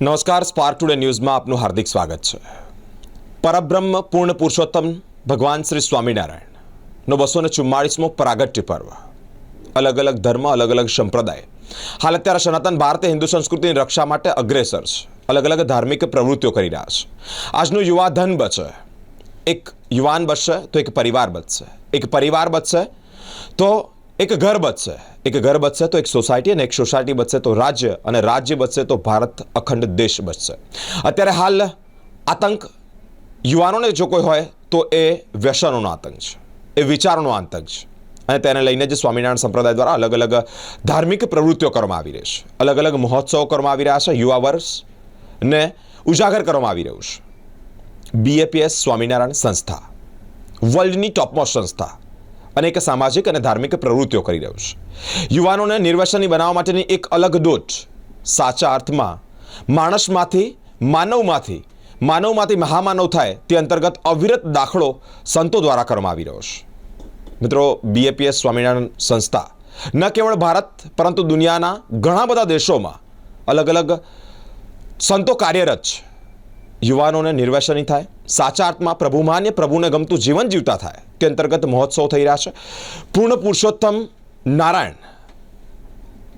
નમસ્કાર spark today ન્યૂઝમાં આપનું હાર્દિક સ્વાગત છે. પરબ્રહ્મ પૂર્ણ પુરુષોત્તમ, ભગવાન શ્રી સ્વામિનારાયણનો બસો ને ચુમ્માળીસમો પ્રાગટ્ય પર્વ. અલગ અલગ ધર્મ, અલગ અલગ સંપ્રદાય. હાલ અત્યારે સનાતન ભારતે હિન્દુ સંસ્કૃતિની રક્ષા માટે અગ્રેસર છે. અલગ અલગ ધાર્મિક પ્રવૃત્તિઓ કરી રહ્યા છે. આજનું યુવા ધન બચે. એક યુવાન બચશે તો એક પરિવાર બચશે. એક પરિવાર બચશે તો એક ઘર બચશે એક ઘર બચશે તો એક સોસાયટી અને એક સોસાયટી બચશે તો રાજ્ય અને રાજ્ય બચશે તો ભારત અખંડ દેશ બચશે. અત્યારે હાલ આતંક યુવાનોને જો કોઈ હોય તો એ વ્યસનોનો આતંક છે. એ વિચારોનો આતંક છે. અને તેને લઈને જ સ્વામિનારાયણ સંપ્રદાય દ્વારા અલગ અલગ ધાર્મિક પ્રવૃત્તિઓ કરવામાં આવી રહી છે. અલગ અલગ મહોત્સવો કરવામાં આવી રહ્યા છે. યુવા વર્ષને ઉજાગર કરવામાં આવી રહ્યું છે. બીએપીએસ સ્વામિનારાયણ સંસ્થા. વર્લ્ડની ટોપમોસ્ટ સંસ્થા. અનેક સામાજિક અને ધાર્મિક પ્રવૃત્તિઓ કરી રહ્યું છે. યુવાનોને નિર્વસની બનાવવા માટેની એક અલગ દોટ સાચા અર્થમાં માણસમાંથી, માનવમાંથી માનવમાંથી મહામાનવ થાય તે અંતર્ગત અવિરત દાખલો સંતો દ્વારા કરવામાં આવી રહ્યો છે. મિત્રો બીએપીએસ સ્વામિનારાયણ સંસ્થા ન કેવળ ભારત, પરંતુ દુનિયાના ઘણા બધા દેશોમાં અલગ અલગ સંતો કાર્યરત છે. યુવાનોને નિર્વસની થાય સાચા અર્થમાં પ્રભુમાન્ય પ્રભુને ગમતું જીવન જીવતા થાય. તે અંતર્ગત મહોત્સવ થઈ રહ્યા છે. પૂર્ણ પુરુષોત્તમ નારાયણ.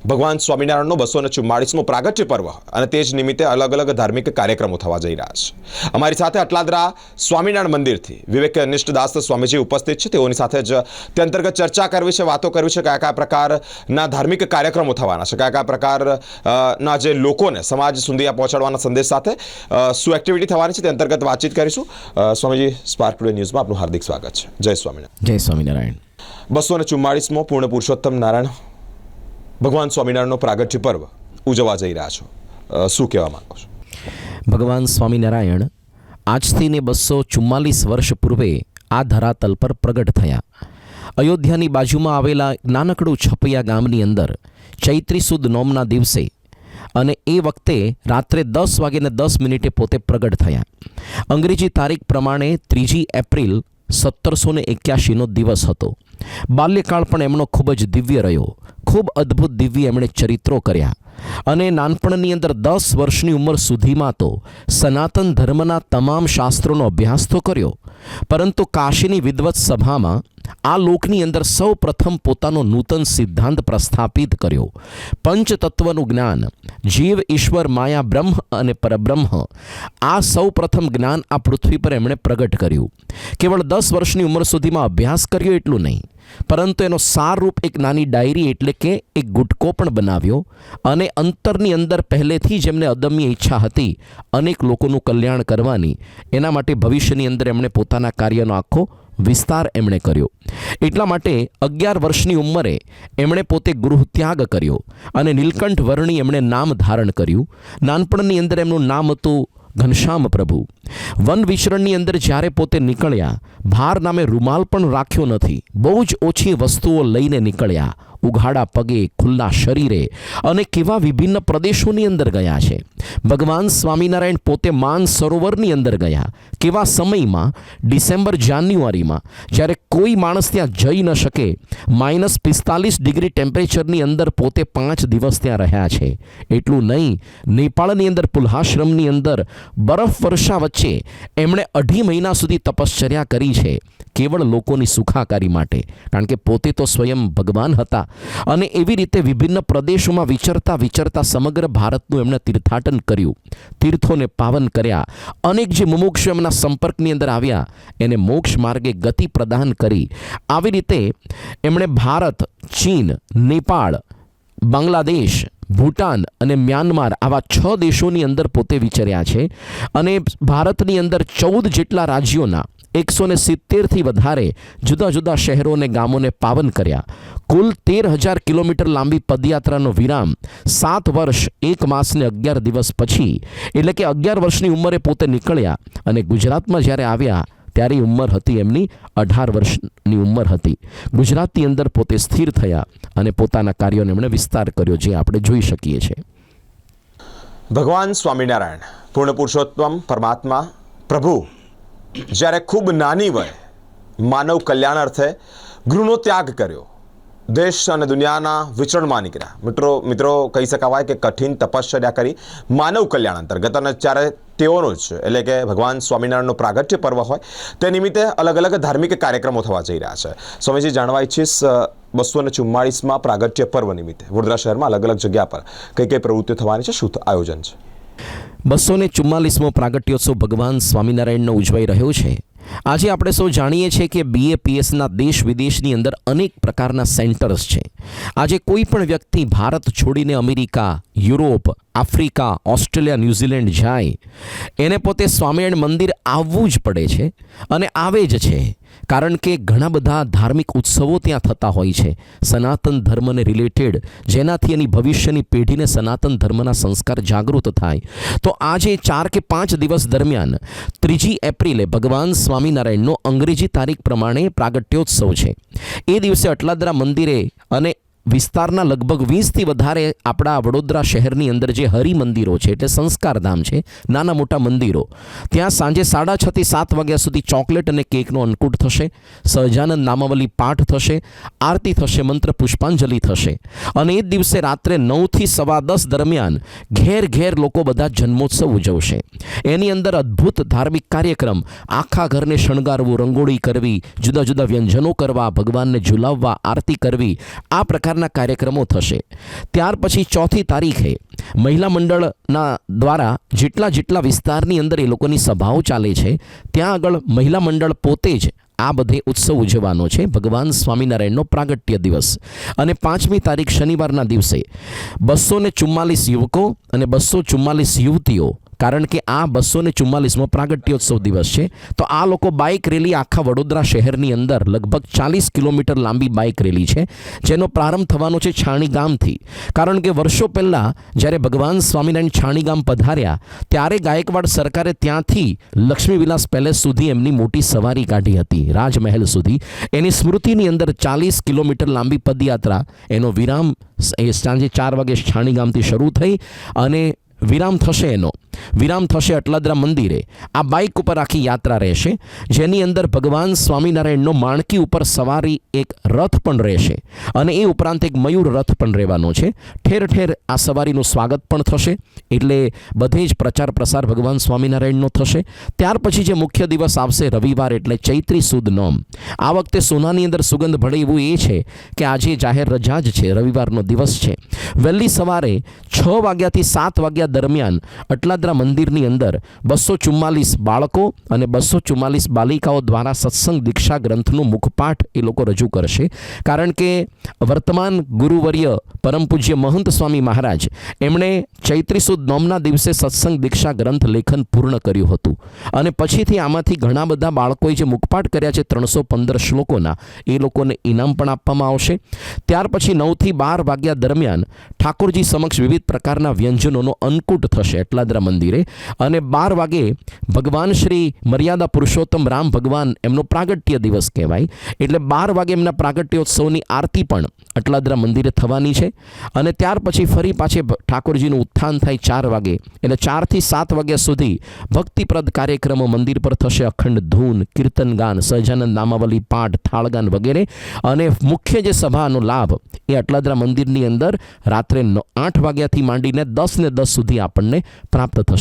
ભગવાન સ્વામિનારાયણનો બસો ને ચુમ્માળીસમો પ્રાગટ્ય પર્વ અને તે જ નિમિત્તે અલગ અલગ ધાર્મિક કાર્યક્રમો થવા જઈ રહ્યા છે. અમારી સાથે અટલાદરા સ્વામિનારાયણ મંદિરથી વિવેક નિષ્ઠદાસ સ્વામીજી ઉપસ્થિત છે. તેઓની સાથે જ તે અંતર્ગત ચર્ચા કરવી છે વાતો કરવી છે કયા કયા પ્રકારના ધાર્મિક કાર્યક્રમો થવાના છે કયા કયા પ્રકારના જે લોકોને સમાજ સુધી આ પહોંચાડવાના સંદેશ સાથે શું એક્ટિવિટી થવાની છે તે અંતર્ગત વાતચીત કરીશું. સ્વામીજી સ્પાર્ક ટુડે ન્યૂઝમાં આપનું હાર્દિક સ્વાગત છે. જય સ્વામિનારાયણ. જય સ્વામિનારાયણ. બસો ને ચુમ્માળીસમો પૂર્ણ પુરુષોત્તમ નારાયણ ભગવાન સ્વામિનારાયણનો પ્રાગટ્ય પર્વ ઉજવવા જઈ રહ્યા છો. શું કહેવા માંગો છો? ભગવાન સ્વામિનારાયણ આજથી ને બસો ચુમ્માલીસ વર્ષ પૂર્વે આ ધરાતલ પર પ્રગટ થયા. અયોધ્યાની બાજુમાં આવેલા નાનકડું છપૈયા ગામની અંદર ચૈત્રી સુદ નોમના દિવસે અને એ વખતે રાત્રે દસ વાગ્યાને દસ મિનિટે પોતે પ્રગટ થયા. અંગ્રેજી તારીખ પ્રમાણે ત્રીજી એપ્રિલ સત્તરસો ને એક્યાસીનો દિવસ હતો. બાલ્યકાળ પણ એમનો ખૂબ જ દિવ્ય રહ્યો. ખૂબ અદ્ભુત દિવ્ય એમણે ચરિત્રો કર્યા. અને નાનપણની અંદર દસ વર્ષની ઉંમર સુધીમાં તો સનાતન ધર્મના તમામ શાસ્ત્રોનો અભ્યાસ તો કર્યો. પરંતુ કાશીની વિદ્વત સભામાં આ લોકની અંદર સૌ પ્રથમ પોતાનો નૂતન સિદ્ધાંત પ્રસ્થાપિત કર્યો. પંચતત્વનું જ્ઞાન, જીવ, ઈશ્વર, માયા, બ્રહ્મ અને પરબ્રહ્મ, આ સૌ પ્રથમ જ્ઞાન આ પૃથ્વી પર એમણે પ્રગટ કર્યું. કેવળ દસ વર્ષની ઉંમર સુધીમાં અભ્યાસ કર્યો એટલું નહીં, પરંતુ એનો સારરૂપ એક નાની ડાયરી એટલે કે એક ગુટકો પણ બનાવ્યો અને અંતરની અંદર પહેલેથી જ એમને અદમ્ય ઈચ્છા હતી અનેક લોકોનું કલ્યાણ કરવાની. એના માટે ભવિષ્યની અંદર એમણે પોતાના કાર્યનો આખો વિસ્તાર એમણે કર્યો. એટલા માટે અગિયાર વર્ષની ઉંમરે એમણે પોતે ગૃહત્યાગ કર્યો અને નીલકંઠ વર્ણી એમણે નામ ધારણ કર્યું. નાનપણની અંદર એમનું નામ હતું ઘનશ્યામ પ્રભુ. વન વિચરણની અંદર જ્યારે પોતે નીકળ્યા, ભાર નામે રૂમાલ પણ રાખ્યો નથી. બહુ જ ઓછી વસ્તુઓ લઈને નીકળ્યા. ઉઘાડા પગે, ખુલ્લા શરીરે અને કેવા વિભિન્ન પ્રદેશોની અંદર ગયા છે. ભગવાન સ્વામિનારાયણ પોતે માન સરોવરની અંદર ગયા. કેવા સમયમાં? ડિસેમ્બર જાન્યુઆરીમાં. જ્યારે કોઈ માણસ ત્યાં જઈ ન શકે, માઇનસ પિસ્તાલીસ ડિગ્રી ટેમ્પરેચરની અંદર પોતે પાંચ દિવસ ત્યાં રહ્યા છે. એટલું નહીં, નેપાળની અંદર પુલ્હાશ્રમની અંદર બરફ વર્ષા વચ્ચે એમણે અઢી મહિના સુધી તપશ્ચર્યા કરી છે, કેવળ લોકોની સુખાકારી માટે. કારણ કે પોતે તો સ્વયં ભગવાન હતા અને એવી રીતે વિભિન્ન પ્રદેશોમાં વિચરતા વિચરતા સમગ્ર ભારતનું એમણે તીર્થાટન કર્યું. તીર્થોને પાવન કર્યા. અનેક જે મુમોક્ષ એમના સંપર્કની અંદર આવ્યા, એને મોક્ષ માર્ગે ગતિ પ્રદાન કરી. આવી રીતે એમણે ભારત, ચીન, નેપાળ, બાંગ્લાદેશ, ભૂટાન અને મ્યાનમાર આવા છ દેશોની અંદર પોતે વિચર્યા છે અને ભારતની અંદર ચૌદ જેટલા રાજ્યોના એકસો ને સિત્તેરથી વધારે જુદા જુદા શહેરો અને ગામોને પાવન કર્યા. કુલ તેર હજાર કિલોમીટર લાંબી પદયાત્રાનો વિરામ સાત વર્ષ, એક માસને અગિયાર દિવસ પછી. એટલે કે અગિયાર વર્ષની ઉંમરે પોતે નીકળ્યા અને ગુજરાતમાં જ્યારે આવ્યા, ત્યારે ઉંમર હતી એમની અઢાર વર્ષની ઉંમર હતી. ગુજરાતની અંદર પોતે સ્થિર થયા અને પોતાના કાર્યોને એમણે વિસ્તાર કર્યો, જે આપણે જોઈ શકીએ છીએ. ભગવાન સ્વામિનારાયણ, પૂર્ણ પુરુષોત્તમ પરમાત્મા, પ્રભુ જ્યારે ખૂબ નાની વય માનવ કલ્યાણ અર્થે ગૃહનો ત્યાગ કર્યો, દેશ અને દુનિયાના વિચરણમાં નીકળ્યા. મિત્રો મિત્રો, કહી શકાવાય કે કઠિન તપશ્ચર્યા કરી માનવ કલ્યાણ અંતર્ગત અને ત્યારે તેઓનો જ, એટલે કે ભગવાન સ્વામિનારાયણનો પ્રાગટ્ય પર્વ હોય, તે નિમિત્તે અલગ અલગ ધાર્મિક કાર્યક્રમો થવા જઈ રહ્યા છે. સ્વામીજી, જાણવા ઈચ્છીશ બસો ને ચુમ્માળીસમાં પ્રાગટ્ય પર્વ નિમિત્તે વડોદરા શહેરમાં અલગ અલગ જગ્યા પર કઈ કઈ પ્રવૃત્તિઓ થવાની છે? શું આયોજન છે? બસો ને ચુમ્માલીસમો પ્રાગટ્યોત્સવ ભગવાન સ્વામિનારાયણનો ઉજવાઈ રહ્યો છે. આજે આપણે સૌ જાણીએ છીએ કે બીએપીએસના દેશ વિદેશની અંદર અનેક પ્રકારના સેન્ટર્સ છે. આજે કોઈ પણ વ્યક્તિ ભારત છોડીને America, Europe, Africa, Australia, New Zealand જાય, એને પોતે સ્વામિનારાયણ મંદિર આવવું જ પડે છે અને આવે જ છે. કારણ કે ઘણા બધા ધાર્મિક ઉત્સવો ત્યાં થતા હોય છે. સનાતન ધર્મને રિલેટેડ જેનાથી એની ભવિષ્યની પેઢીને સનાતન ધર્મના સંસ્કાર જાગૃત થાય. તો આજે ચાર કે પાંચ દિવસ દરમિયાન ત્રીજી એપ્રિલે ભગવાન સ્વામિનારાયણનો અંગ્રેજી તારીખ પ્રમાણે પ્રાગટ્યોત્સવ છે. એ દિવસે અટલાદરા મંદિરે અને વિસ્તારના લગભગ વીસથી વધારે આપણા વડોદરા શહેરની અંદર જે હરિમંદિરો છે એટલે સંસ્કારધામ છે, નાના મોટા મંદિરો. ત્યાં સાંજે સાડા છથી સાત વાગ્યા સુધી ચોકલેટ અને કેકનો અન્નકૂટ થશે, સહજાનંદ નામાવલી પાઠ થશે, આરતી થશે, મંત્ર પુષ્પાંજલિ થશે. અને એ દિવસે રાત્રે નવથી સવા દસ દરમિયાન ઘેર ઘેર લોકો બધા જન્મોત્સવ ઉજવશે. એની અંદર અદ્ભુત ધાર્મિક કાર્યક્રમ, આખા ઘરને શણગારવું, રંગોળી કરવી, જુદા જુદા વ્યંજનો કરવા, ભગવાનને ઝુલાવવા, આરતી કરવી, આ પ્રકારના કાર્યક્રમો થશે. ત્યાર પછી ચોથી તારીખે મહિલા મંડળના દ્વારા જેટલા જેટલા વિસ્તારની અંદર એ લોકોની સભાઓ ચાલે છે, ત્યાં આગળ મહિલા મંડળ પોતે જ આ બધે ઉત્સવ ઉજવવાનો છે, ભગવાન સ્વામિનારાયણનો પ્રાગટ્ય દિવસ. અને પાંચમી તારીખ શનિવારના દિવસે બસો ને ચુમ્માલીસ યુવકો અને બસો ચુમ્માલીસ યુવતીઓ કારણ કે આ બસો ને ચુમ્માલીસમો પ્રાગટ્યોત્સવ દિવસ છે. તો આ લોકો બાઇક રેલી આખા વડોદરા શહેરની અંદર લગભગ ચાલીસ કિલોમીટર લાંબી બાઇક રેલી છે, જેનો પ્રારંભ થવાનો છે છાણી ગામથી કારણ કે વર્ષો પહેલાં જ્યારે ભગવાન સ્વામિનારાયણ છાણી ગામ પધાર્યા, ત્યારે ગાયકવાડ સરકારે ત્યાંથી લક્ષ્મી વિલાસ પેલેસ સુધી એમની મોટી સવારી કાઢી હતી. રાજમહેલ સુધી. એની સ્મૃતિની અંદર ચાલીસ કિલોમીટર લાંબી પદયાત્રા, એનો વિરામ એ સાંજે ચાર વાગે છાણી ગામથી શરૂ થઈ અને વિરામ થશે એનો. વિરામ થશે અટલાદરા મંદિરે. આ બાઇક ઉપર આખી યાત્રા રહેશે, જેની અંદર ભગવાન સ્વામિનારાયણનો માણકી ઉપર સવારી એક રથ પણ રહેશે અને એ ઉપરાંત એક મયુર રથ પણ રહેવાનો છે. ઠેર ઠેર આ સવારીનું સ્વાગત પણ થશે, એટલે બધે જ પ્રચાર પ્રસાર ભગવાન સ્વામિનારાયણનો થશે. ત્યાર પછી જે મુખ્ય દિવસ આવશે રવિવાર, એટલે ચૈત્રી સુદ નોમ. આ વખતે સોનાની અંદર સુગંધ ભળે એવું એ છે કે આજે જાહેર રજા જ છે, રવિવારનો દિવસ છે. વહેલી સવારે છ વાગ્યાથી સાત વાગ્યા દરમિયાન અટલાદરા મંદિરની અંદર બસો ચુમ્માલીસ બાળકો અને બસો ચુમ્માલીસ બાલિકાઓ દ્વારા સત્સંગ દીક્ષા ગ્રંથનું મુખપાઠ એ લોકો રજૂ કરશે. કારણ કે વર્તમાન ગુરુવર્ય પરમ પૂજ્ય મહંત સ્વામી મહારાજ એમણે ચૈત્રી સુદ નોમના દિવસે સત્સંગ દીક્ષા ગ્રંથ લેખન પૂર્ણ કર્યું હતું. અને પછીથી આમાંથી ઘણા બધા બાળકોએ જે મુખપાઠ કર્યા છે ત્રણસો પંદર શ્લોકોના, એ લોકોને ઇનામ પણ આપવામાં આવશે. ત્યાર પછી નવથી બાર વાગ્યા દરમિયાન ઠાકોરજી સમક્ષ વિવિધ પ્રકારના વ્યંજનોનો અન્નકૂટ થશે. એટલાદરા મંદિરે અને બાર વાગે ભગવાન શ્રી મર્યાદા પુરુષોત્તમ રામ ભગવાન એમનો પ્રાગટ્ય દિવસ કહેવાય. એટલે બાર વાગે એમના પ્રાગટ્યોત્સવની આરતી પણ અટલાદરા મંદિરે થવાની છે અને ત્યાર પછી ફરી પાછે ઠાકોરજીનું ઉત્થાન થાય ચાર વાગે. એટલે ચારથી સાત વાગ્યા સુધી ભક્તિપ્રદ કાર્યક્રમો મંદિર પર થશે અખંડ ધૂન, કીર્તન ગાન, સહજાનંદ નામાવલી, પાઠ થાળગાન વગેરે. અને મુખ્ય જે સભાનો લાભ એ અટલાદરા મંદિરની અંદર રાત્રે આઠ વાગ્યાથી માંડીને દસ ને દસ સુધી આપણને પ્રાપ્ત થશે.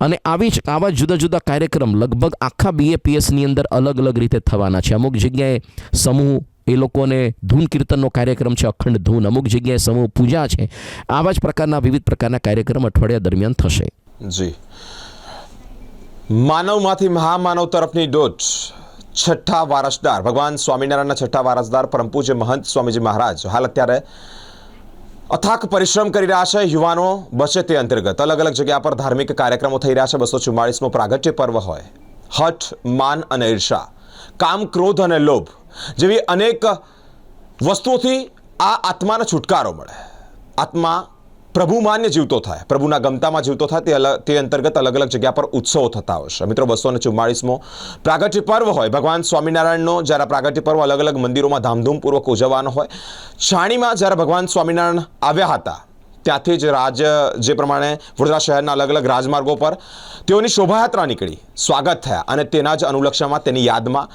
અને આવી જ આવા જુદા જુદા કાર્યક્રમ લગભગ આખા બીએપીએસની અંદર અલગ અલગ રીતે થવાના છે. અમુક જગ્યાએ સમૂહ એ લોકોને ધૂન કીર્તનનો કાર્યક્રમ છે, અખંડ ધૂન. અમુક જગ્યાએ સમૂહ પૂજા છે. આવા જ પ્રકારના વિવિધ પ્રકારના કાર્યક્રમ અઠવાડિયા દરમિયાન થશે. જી. માનવમાંથી મહામાનવ તરફની દોટ, છઠ્ઠા વારસદાર. ભગવાન સ્વામિનારાયણના છઠ્ઠા વારસદાર પરમ પૂજ્ય મહંત સ્વામીજી મહારાજ. હાલ અત્યારે અથાક પરિશ્રમ કરી રહ્યા છે યુવાનો બચે તે અંતર્ગત. અલગ અલગ જગ્યા પર ધાર્મિક કાર્યક્રમો થઈ રહ્યા છે. બસો ચુમ્માળીસમો પ્રાગટ્ય પર્વ હોય. હઠ, માન અને ઈર્ષા, કામ, ક્રોધ અને લોભ જેવી અનેક વસ્તુઓથી આ આત્માને છુટકારો મળે. આત્મા પ્રભુ માન્ય જીવતો થાય. પ્રભુના ગમતામાં જીવતો થાય, તે અલગ તે અંતર્ગત અલગ અલગ જગ્યા પર ઉત્સવો થતા હોય છે. મિત્રો, બસો ને ચુમ્માળીસમો પ્રાગટ્ય પર્વ હોય. ભગવાન સ્વામિનારાયણનો જ્યારે પ્રાગટ્ય પર્વ અલગ અલગ મંદિરોમાં ધામધૂમપૂર્વક ઉજવવાનો હોય, છાણીમાં જ્યારે ભગવાન સ્વામિનારાયણ આવ્યા હતા, ત્યાંથી જ રાજ, જે પ્રમાણે વડોદરા શહેરના અલગ અલગ રાજમાર્ગો પર તેઓની શોભાયાત્રા નીકળી. સ્વાગત થયા અને તેના જ અનુલક્ષમાં તેની યાદમાં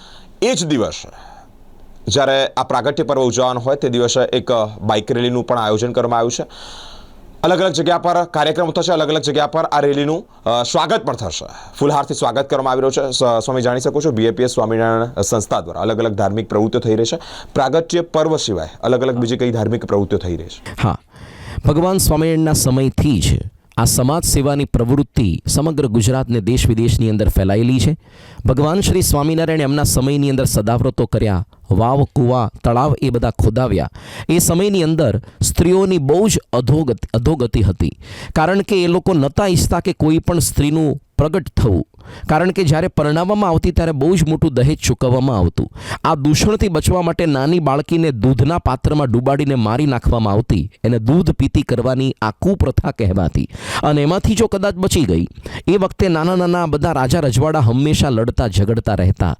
એ જ દિવસ જ્યારે આ પ્રાગટ્ય પર્વ ઉજવવાનો હોય, તે દિવસે એક બાઇક રેલીનું પણ આયોજન કરવામાં આવ્યું છે. અલગ અલગ જગ્યા પર કાર્યક્રમ થશે અલગ અલગ જગ્યા પર આ રેલીનું સ્વાગત પણ થશે. ફૂલહારથી સ્વાગત કરવામાં આવી રહ્યું છે. સ્વામી જાણી શકો છો બીએપીએસ સ્વામિનારાયણ સંસ્થા દ્વારા અલગ અલગ ધાર્મિક પ્રવૃત્તિઓ થઈ રહી છે. પ્રાગટ્ય પર્વ સિવાય અલગ અલગ બીજી કઈ ધાર્મિક પ્રવૃત્તિઓ થઈ રહી છે? હા. ભગવાન સ્વામિનારાયણના સમયથી જ આ સમાજ સેવાની પ્રવૃત્તિ સમગ્ર ગુજરાતને દેશ વિદેશની અંદર ફેલાયેલી છે. ભગવાન શ્રી સ્વામિનારાયણ એમના સમયની અંદર સદાવ્રતો કર્યા. વાવ, કૂવા, તળાવ એ બધા ખોદાવ્યા. એ સમયની અંદર સ્ત્રીઓની બહુ જ અધોગતિ અધોગતિ હતી. કારણ કે એ લોકો નહોતા ઈચ્છતા કે કોઈ પણ સ્ત્રીનું પ્રગટ થવું. કારણ કે જ્યારે પરણાવવામાં આવતી ત્યારે બહુ જ મોટું દહેજ ચૂકવવામાં આવતું. આ દૂષણથી બચવા માટે નાની બાળકીને દૂધના પાત્રમાં ડૂબાડીને મારી નાખવામાં આવતી. એને દૂધ પીતી કરવાની આ કુપ્રથા કહેવાતી. અને એમાંથી જો કદાચ બચી ગઈ. એ વખતે નાના નાના બધા રાજા રજવાડા હંમેશા લડતા ઝઘડતા રહેતા.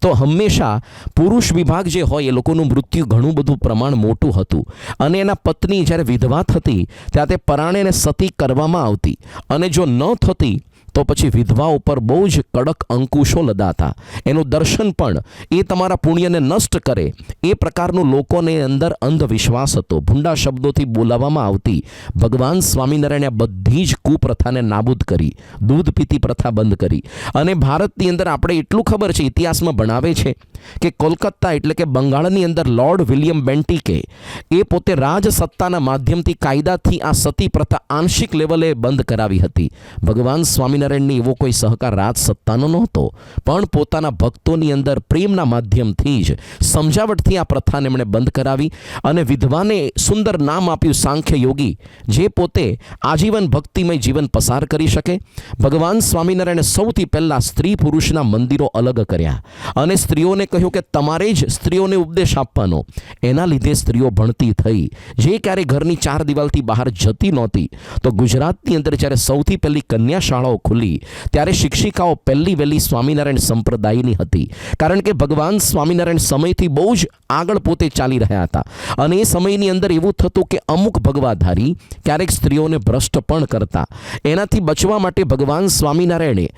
તો હંમેશા પુરુષ વિભાગ જે હોય એ લોકોનું મૃત્યુ ઘણું બધું પ્રમાણ મોટું હતું. અને એના પત્ની જ્યારે વિધવા થતી, ત્યારે તે પરાણેને સતી કરવામાં આવતી. અને જો ન થતી તો પછી વિધવા ઉપર બહુ જ કડક અંકુશો લદાતા. એનું દર્શન પણ એ તમારા પુણ્યને નષ્ટ કરે. એ પ્રકારનું લોકોને અંદર અંધવિશ્વાસ હતો. ભૂંડા શબ્દોથી બોલાવવામાં આવતી ભગવાન સ્વામિનારાયણે બધી જ કુપ્રથાને નાબૂદ કરી. દૂધ પીતી પ્રથા બંધ કરી. અને ભારતની અંદર આપણે એટલું ખબર છે, ઇતિહાસમાં ભણાવે છે કે કોલકાતા એટલે કે બંગાળની અંદર લોર્ડ વિલિયમ બેન્ટિકે એ પોતે રાજસત્તાના માધ્યમથી કાયદાથી આ સતી પ્રથા આંશિક લેવલે બંધ કરાવી હતી. ભગવાન સ્વામિનારાયણની એવો કોઈ સહકાર રાજસત્તાનો નહોતો, પણ પોતાના ભક્તોની અંદર પ્રેમના માધ્યમથી જ સમજાવટથી આ પ્રથાને એમણે બંધ કરાવી અને વિધવાને સુંદર નામ આપ્યું સાંખ્ય યોગી, જે પોતે આજીવન ભક્તિમય જીવન પસાર કરી શકે. ભગવાન સ્વામિનારાયણે સૌથી પહેલાં સ્ત્રી પુરુષના મંદિરો અલગ કર્યા અને સ્ત્રીઓને કહ્યું કે તમારે જ સ્ત્રીઓને ઉપદેશ આપવાનો. એના લીધે સ્ત્રીઓ ભણતી થઈ. જે ક્યારે ઘરની ચાર દિવાલથી બહાર જતી નહોતી, તો ગુજરાતની અંદર જ્યારે સૌથી પહેલી કન્યા શાળાઓ ખુલી ત્યારે શિક્ષિકાઓ પહેલી વહેલી સ્વામિનારાયણ સંપ્રદાયની હતી. કારણ કે ભગવાન સ્વામિનારાયણ સમયથી બહુ જ આગળ પોતે ચાલી રહ્યા હતા. અને એ સમયની અંદર એવું થતું કે અમુક ભગવાધારી ક્યારેક સ્ત્રીઓને ભ્રષ્ટ પણ કરતા. એનાથી બચવા માટે ભગવાન સ્વામિનારાયણે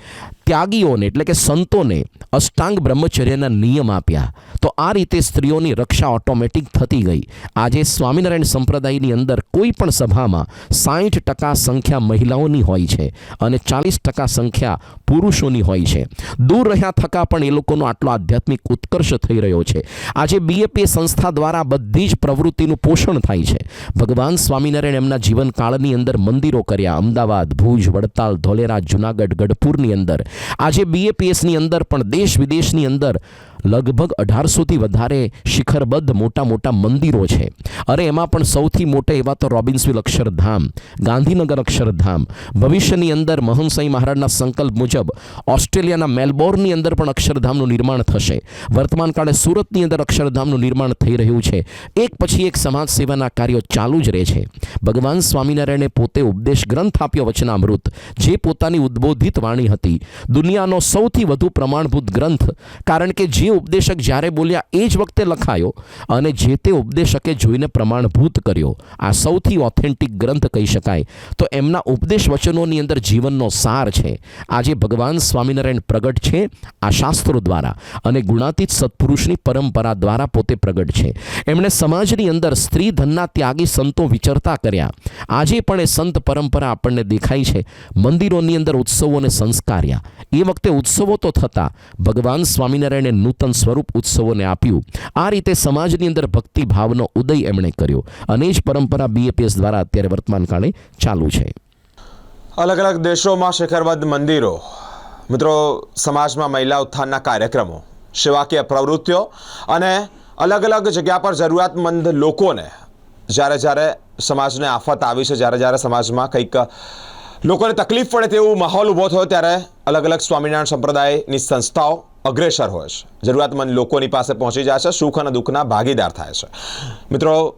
ત્યાગીઓને, એટલે કે સંતોને, અષ્ટાંગ બ્રહ્મચર્યના નિયમ આપ્યા. તો આ રીતે સ્ત્રીઓની રક્ષા ઓટોમેટિક થતી ગઈ. આજે સ્વામિનારાયણ સંપ્રદાયની અંદર કોઈ પણ સભામાં સાઠ ટકા સંખ્યા મહિલાઓની હોય છે અને ચાલીસ ટકા સંખ્યા પુરુષોની હોય છે. દૂર રહ્યા થકા પણ એ લોકોનો આટલો આધ્યાત્મિક ઉત્કર્ષ થઈ રહ્યો છે. આજે બીએપી સંસ્થા દ્વારા બધી જ પ્રવૃત્તિનું પોષણ થાય છે. ભગવાન સ્વામિનારાયણ એમના જીવનકાળની અંદર મંદિરો કર્યા. અમદાવાદ, ભુજ, વડતાલ, ધોલેરા, જુનાગઢ, ગઢપુરની અંદર. આજે બીએપીએસની અંદર પણ દેશ વિદેશની અંદર લગભગ અઢારસોથી વધારે શિખરબદ્ધ મોટા મોટા મંદિરો છે. અરે, એમાં પણ સૌથી મોટા એવા તો રોબિન્સવિલ અક્ષરધામ, ગાંધીનગર અક્ષરધામ. ભવિષ્યની અંદર મહંસાઈ મહારાજના સંકલ્પ મુજબ ઓસ્ટ્રેલિયાના મેલબોર્નની અંદર પણ અક્ષરધામનું નિર્માણ થશે. વર્તમાન કાળે સુરતની અંદર અક્ષરધામનું નિર્માણ થઈ રહ્યું છે. એક પછી એક સમાજ સેવાના કાર્યો ચાલુ જ રહે છે. ભગવાન સ્વામિનારાયણે પોતે ઉપદેશ ગ્રંથ આપ્યો વચનામૃત, જે પોતાની ઉદ્બોધિત વાણી હતી. દુનિયાનો સૌથી વધુ પ્રમાણભૂત ગ્રંથ, કારણ કે જે ઉપદેશક જ્યારે બોલ્યા, એ જ વખતે લખાયો અને જે તે ઉપદેશકે જોઈને પ્રમાણભૂત કર્યો. આ સૌથી ઓથેન્ટિક ગ્રંથ કહી શકાય. તો એમના ઉપદેશ વચનોની અંદર જીવનનો સાર છે. આજે ભગવાન સ્વામિનારાયણ પ્રગટ છે આ શાસ્ત્રો દ્વારા અને ગુણાતીત સત્પુરુષની પરંપરા દ્વારા પોતે પ્રગટ છે. એમણે સમાજની અંદર સ્ત્રી ધનના ત્યાગી સંતો વિચરતા કર્યા. આજે પણ એ સંત પરંપરા આપણને દેખાય છે. મંદિરોની અંદર ઉત્સવોને સંસ્કાર્યા. એ વખતે ઉત્સવો તો થતા. ભગવાન સ્વામિનારાયણે નૂતન સ્વરૂપ ઉત્સવોને આપ્યું. આ રીતે સમાજની અંદર ભક્તિ ભાવનો ઉદય એમણે કર્યો. અને જ પરંપરા બીએપીએસ દ્વારા અત્યારે વર્તમાન કાળે ચાલુ છે. અલગ અલગ દેશોમાં શિખરબદ્ધ મંદિરો. મિત્રો, સમાજમાં મહિલા ઉત્થાનના કાર્યક્રમો, સેવાકીય પ્રવૃત્તિઓ અને અલગ અલગ જગ્યા પર જરૂરિયાતમંદ લોકોને જ્યારે જ્યારે સમાજને આફત આવી છે, જ્યારે જ્યારે સમાજમાં કંઈક લોકોને તકલીફ પડે તેવો માહોલ ઊભો થયો, ત્યારે અલગ અલગ સ્વામિનારાયણ સંપ્રદાયની સંસ્થાઓ અગ્રેસર હોય છે. જરૂરિયાતમંદ લોકોની પાસે પહોંચી જાય છે, સુખ અને દુઃખના ભાગીદાર થાય છે. મિત્રો,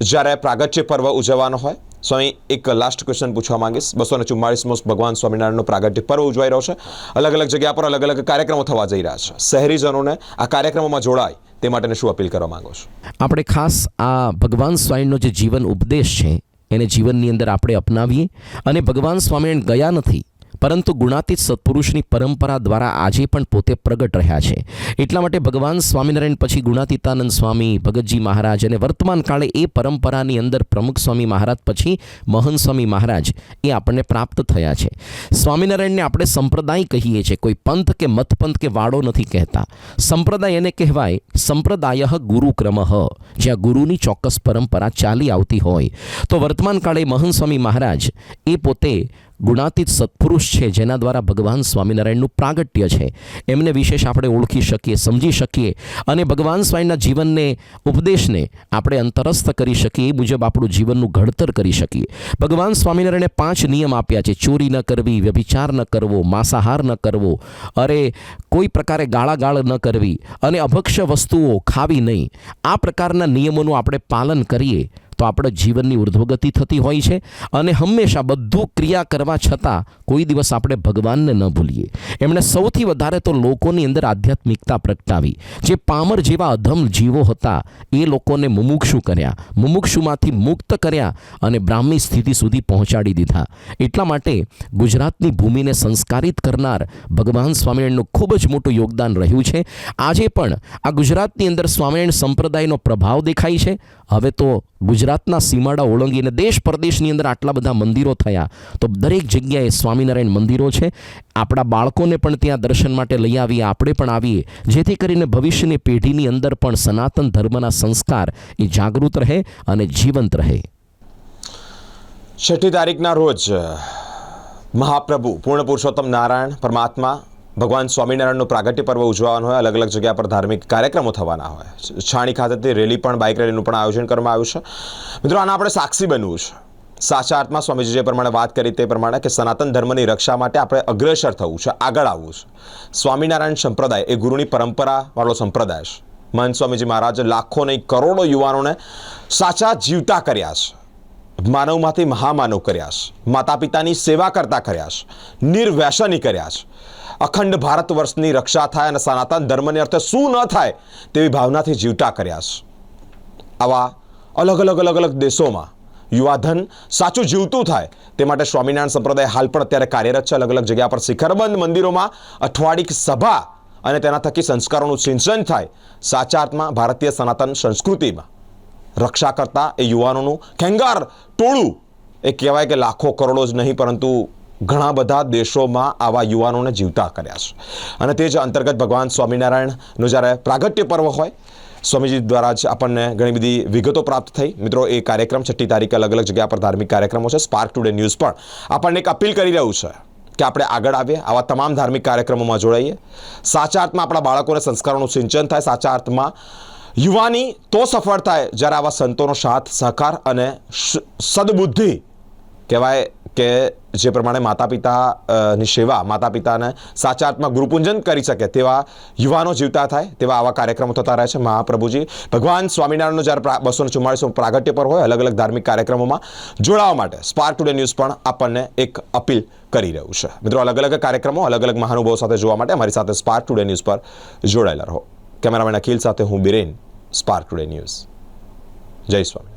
જ્યારે પ્રાગટ્ય પર્વ ઉજવવાનો હોય સ્વામી એક લાસ્ટ ક્વેશ્ચન પૂછવા માંગીશ. બસો ને ચુમ્માળીસમો ભગવાન સ્વામિનારાયણનો પ્રાગટ્ય પર્વ ઉજવાઈ રહ્યો છે. અલગ અલગ જગ્યા પર અલગ અલગ કાર્યક્રમો થવા જઈ રહ્યા છે. શહેરીજનોને આ કાર્યક્રમોમાં જોડાય, તે માટેને શું અપીલ કરવા માંગો છો? આપણે ખાસ આ ભગવાન સ્વામીનો જે જીવન ઉપદેશ છે, એને જીવનની અંદર આપણે અપનાવીએ અને ભગવાન સ્વામિનારાયણ ગયા નથી પરંતુ ગુણાતીત સત્પુરુષની પરંપરા દ્વારા આજે પણ પોતે પ્રગટ રહ્યા છે. એટલા માટે ભગવાન સ્વામિનારાયણ પછી ગુણાતીતાનંદ સ્વામી, ભગતજી મહારાજ અને વર્તમાન કાળે એ પરંપરાની અંદર પ્રમુખ સ્વામી મહારાજ પછી મહન સ્વામી મહારાજ એ આપણને પ્રાપ્ત થયા છે. સ્વામિનારાયણને આપણે સંપ્રદાય કહીએ છીએ. કોઈ પંથ કે મતપંથ કે વાડો નથી કહેતા. સંપ્રદાય એને કહેવાય સંપ્રદાય ગુરુક્રમ. જ્યાં ગુરુની ચોક્કસ પરંપરા ચાલી આવતી હોય. તો વર્તમાન કાળે મહન સ્વામી મહારાજ એ પોતે ગુણાતીત સત્પુરુષ છે, જેના દ્વારા ભગવાન સ્વામિનારાયણનું પ્રાગટ્ય છે. એમને વિશેષ આપણે ઓળખી શકીએ, સમજી શકીએ અને ભગવાન સ્વામીના જીવનને, ઉપદેશને આપણે અંતરસ્થ કરી શકીએ, એ મુજબ આપણું જીવનનું ઘડતર કરી શકીએ. ભગવાન સ્વામિનારાયણે પાંચ નિયમ આપ્યા છે, ચોરી ન કરવી, વ્યભિચાર ન કરવો, માંસાહાર ન કરવો, અરે કોઈ પ્રકારે ગાળાગાળ ન કરવી અને અભક્ષ્ય વસ્તુઓ ખાવી નહીં. આ પ્રકારના નિયમોનું આપણે પાલન કરીએ તો આપણે જીવનની ઉર્ધ્વગતિ થતી હોય છે અને હંમેશા બધું ક્રિયા કરવા છતાં કોઈ દિવસ આપણે ભગવાનને ન ભૂલીએ. એમણે સૌથી વધારે તો લોકોની અંદર આધ્યાત્મિકતા પ્રગટાવી. જે પામર જેવા અધમ જીવો હતા, એ લોકોને મુમુક્ષુ કર્યા. મુમુક્ષુમાંથી મુક્ત કર્યા અને બ્રાહ્મી સ્થિતિ સુધી પહોંચાડી દીધા. એટલા માટે ગુજરાતની ભૂમિને સંસ્કારિત કરનાર ભગવાન સ્વામિનારાયણનું ખૂબ જ મોટું યોગદાન રહ્યું છે. આજે પણ આ ગુજરાતની અંદર સ્વામિનારાયણ સંપ્રદાયનો પ્રભાવ દેખાય છે. હવે તો ગુજરાતના સીમાડા ઓળંગીને દેશ પરદેશની અંદર આટલા બધા મંદિરો થયા. તો દરેક જગ્યાએ સ્વામિનારાયણ મંદિરો છે. આપણા બાળકોને પણ ત્યાં દર્શન માટે લઈ આવીએ, આપણે પણ આવીએ. જેથી કરીને ભવિષ્યની પેઢીની અંદર પણ સનાતન ધર્મના સંસ્કાર એ જાગૃત રહે અને જીવંત રહે. છઠ્ઠી તારીખના રોજ મહાપ્રભુ પૂર્ણ પુરુષોત્તમ નારાયણ પરમાત્મા ભગવાન સ્વામિનારાયણનું પ્રાગટ્ય પર્વ ઉજવવાનું હોય અલગ અલગ જગ્યા પર ધાર્મિક કાર્યક્રમો થવાના હોય. છાણી ખાતેથી રેલી પણ, બાઇક રેલીનું પણ આયોજન કરવામાં આવ્યું છે. મિત્રો, આના આપણે સાક્ષી બનવું છે. સાચા અર્થમાં સ્વામીજી જે પ્રમાણે વાત કરી તે પ્રમાણે કે સનાતન ધર્મની રક્ષા માટે આપણે અગ્રેસર થવું છે, આગળ આવવું છે. સ્વામિનારાયણ સંપ્રદાય એ ગુરુની પરંપરાવાળો સંપ્રદાય છે. મહંત સ્વામીજી મહારાજે લાખો નહીં કરોડો યુવાનોને સાચા જીવતા કર્યા છે. માનવમાંથી મહામાનવ કર્યા છે. માતા પિતાની સેવા કરતા કર્યા છે. નિર્વ્યસની કર્યા છે. અખંડ ભારત વર્ષની રક્ષા થાય અને સનાતન ધર્મને અર્થે શું ન થાય તેવી ભાવનાથી જીવતા કર્યા છે. આવા અલગ અલગ અલગ અલગ દેશોમાં યુવાધન સાચું જીવતું થાય તે માટે સ્વામિનારાયણ સંપ્રદાય હાલ પણ અત્યારે કાર્યરત છે. અલગ અલગ જગ્યા પર શિખરબંધ મંદિરોમાં અઠવાડિક સભા અને તેના થકી સંસ્કારોનું સિંચન થાય સાચા અર્થમાં ભારતીય સનાતન સંસ્કૃતિમાં. રક્ષા કરતા એ યુવાનોનું ખેંગાર ટોળું. એ કહેવાય કે લાખો કરોડો જ નહીં પરંતુ ઘણા બધા દેશોમાં આવા યુવાનોને જીવતા કર્યા છે. અને તે જ અંતર્ગત ભગવાન સ્વામિનારાયણનું જ્યારે પ્રાગટ્ય પર્વ હોય, સ્વામીજી દ્વારા જ આપણને ઘણી બધી વિગતો પ્રાપ્ત થઈ. મિત્રો, એ કાર્યક્રમ છઠ્ઠી તારીખે અલગ અલગ જગ્યા પર ધાર્મિક કાર્યક્રમો છે. સ્પાર્ક ટુડે ન્યૂઝ પણ આપણને એક અપીલ કરી રહ્યું છે કે આપણે આગળ આવીએ, આવા તમામ ધાર્મિક કાર્યક્રમોમાં જોડાઈએ. સાચા અર્થમાં આપણા બાળકોને સંસ્કારોનું સિંચન થાય, સાચા અર્થમાં યુવાની તો સફળ થાય જ્યારે આવા સંતોનો સાથ, સહકાર અને સદબુદ્ધિ કહેવાય કે જે પ્રમાણે માતા પિતાની સેવા માતા પિતાને સાચા અર્થમાં ગુરુપૂંજન કરી શકે તેવા યુવાનો જીવતા થાય, તેવા આવા કાર્યક્રમો થતા રહે છે મહાપ્રભુજી. ભગવાન સ્વામિનારાયણનો જ્યારે બસો ને પ્રાગટ્ય પર હોય અલગ અલગ ધાર્મિક કાર્યક્રમોમાં જોડાવા માટે સ્પાર્ક ટુડે ન્યૂઝ પણ આપણને એક અપીલ કરી રહ્યું છે. મિત્રો અલગ અલગ કાર્યક્રમો અલગ અલગ મહાનુભાવો સાથે જોવા માટે અમારી સાથે સ્પાર્ક ટુડે ન્યૂઝ પર જોડાયેલા રહો. કેમેરામેન અખિલ સાથે હું બિરેન સ્પાર્ક ટુડે ન્યૂઝ જય સ્વામી